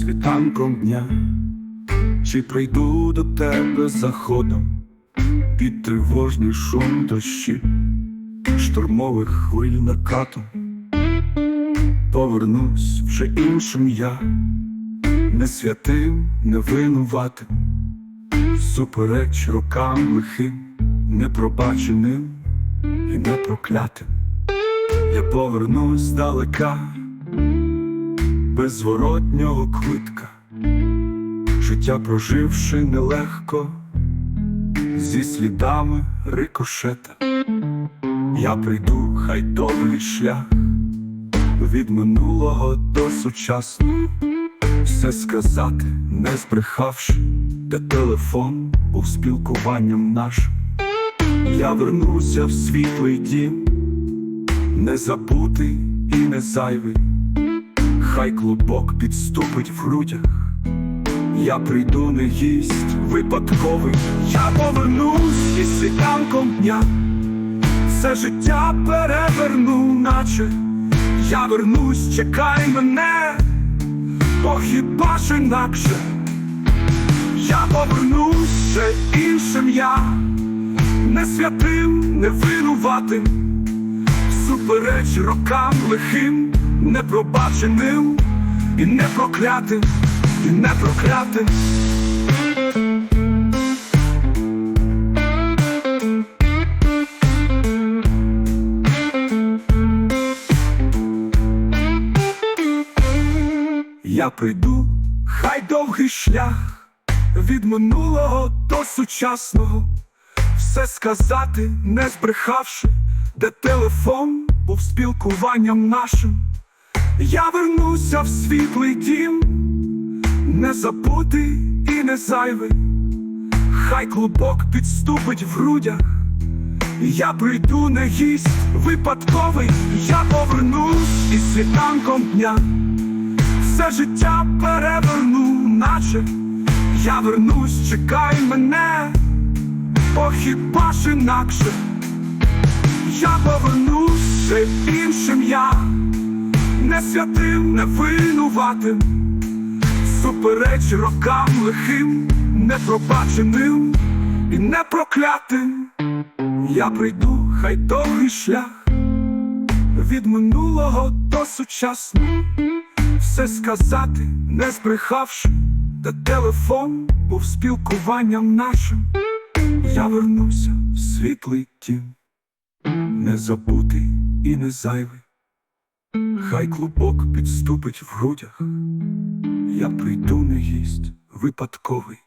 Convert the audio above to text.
світанком дня, чи прийду до тебе заходом під тривожний шум дощі, штурмових хвиль накатом. Повернусь вже іншим я, не святим, не винуватим, супереч рокам лихим, непробаченим і непроклятим. Я повернусь здалека, без зворотнього квитка, життя проживши нелегко, зі слідами рикошета. Я прийду, хай довгий шлях від минулого до сучасного, все сказати, не збрехавши, де телефон був спілкуванням нашим. Я вернуся в світлий дім, не забутий і не зайвий, хай клубок підступить в грудях. Я прийду не гість випадковий, я повернусь із світанком дня, все життя переверну, наче я вернусь, чекай мене, бо хіба ж інакше? Я повернусь ще іншим я, не святим, не винуватим, супереч рокам лихим, непробаченим і не проклятим, і не проклятим. Я прийду, хай довгий шлях від минулого до сучасного, все сказати, не збрехавши, де телефон був спілкуванням нашим. Я вернуся в світлий дім, не забутий і не зайвий, хай клубок підступить в грудях. Я прийду не гість випадковий, я повернусь із світанком дня. Все життя переверну, наче. Я вернусь, чекай мене, бо хіба ж інакше? Я повернусь іншим я, не святим, не винуватим, супереч рокам лихим, непробаченим і не проклятим. Я прийду, хай довгий шлях від минулого до сучасного все сказати, не збрехавши, та телефон був спілкуванням нашим. Я вернуся в світлий тім, не забутий і не зайвий. Хай клубок підступить в грудях, я прийду не гість випадковий.